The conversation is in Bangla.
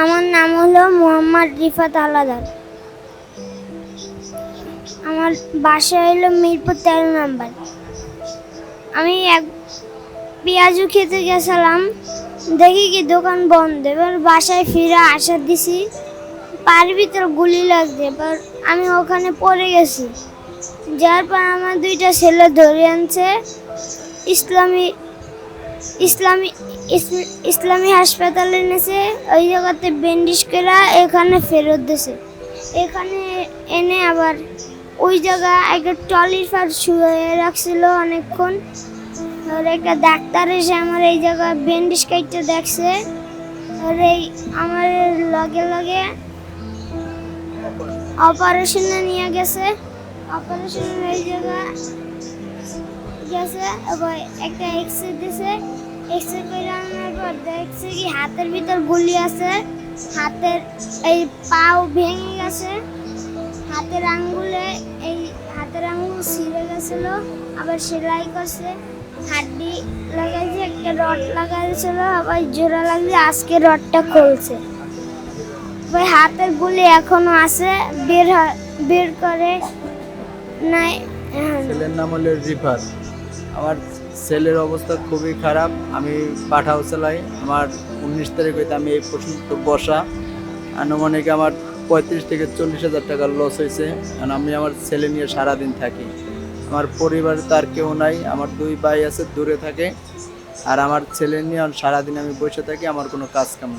আমার নাম হলো মোহাম্মদ রিফাত আলাদার আমার বাসা হলো মিরপুর তেরো নাম্বার। আমি এক পেঁয়াজু খেতে গেছিলাম। দেখি কি দোকান বন্ধ। এবার বাসায় ফিরে আসা দিছি। পার ভিতর গুলি লাগছে, এবার আমি ওখানে পড়ে গেছি। যার পর আমার দুইটা ছেলে ধরে আনছে। ইসলামী ইসলামী ইস- ইসলামী হাসপাতালে এনেছে, ওই জায়গাতে ব্যান্ডেজ করা এখানে ফেরত দিয়েছে এখানে এনে আবার ওই জায়গা একটা ট্রলির ফার শুয়ে রাখছিল অনেকক্ষণ। আর একটা ডাক্তার এসে আমার এই জায়গায় ব্যান্ডেজ কাটতে দেখছে। আর এই আমার লগে লগে অপারেশনে নিয়ে গেছে। অপারেশনের এই জায়গায় গেছে একটা এক্সরে দিছে। এক্সরে করে আনার পর দেখছে কি হাতের ভিতর গুলি আছে, হাতের এই পাও ভেঙে গেছে, হাতের আঙ্গুলে এই হাতের আঙ্গুল ছিঁড়ে গেছিল, আবার সেলাই করছে, হাড্ডি লাগাইছে, একটা রড লাগাইছিল, আবার জোড়া লাগলে আজকে রডটা খুলছে। ওই হাতের গুলি এখনও আছে, বের হয়- বের করে নাই ছেলের নাম হলো আমার ছেলের অবস্থা খুবই খারাপ। আমি পাঠাও চালাই আমার উনিশ তারিখ হইতে আমি এই পর্যন্ত বসা। আনুমানিক আমার পঁয়ত্রিশ থেকে চল্লিশ হাজার টাকা লস হয়েছে কারণ আমি আমার ছেলে নিয়ে সারাদিন থাকি। আমার পরিবার তার কেউ নাই, আমার দুই ভাই আছে, দূরে থাকে। আর আমার ছেলে নিয়ে সারাদিন আমি বসে থাকি, আমার কোনো কাজ কাম।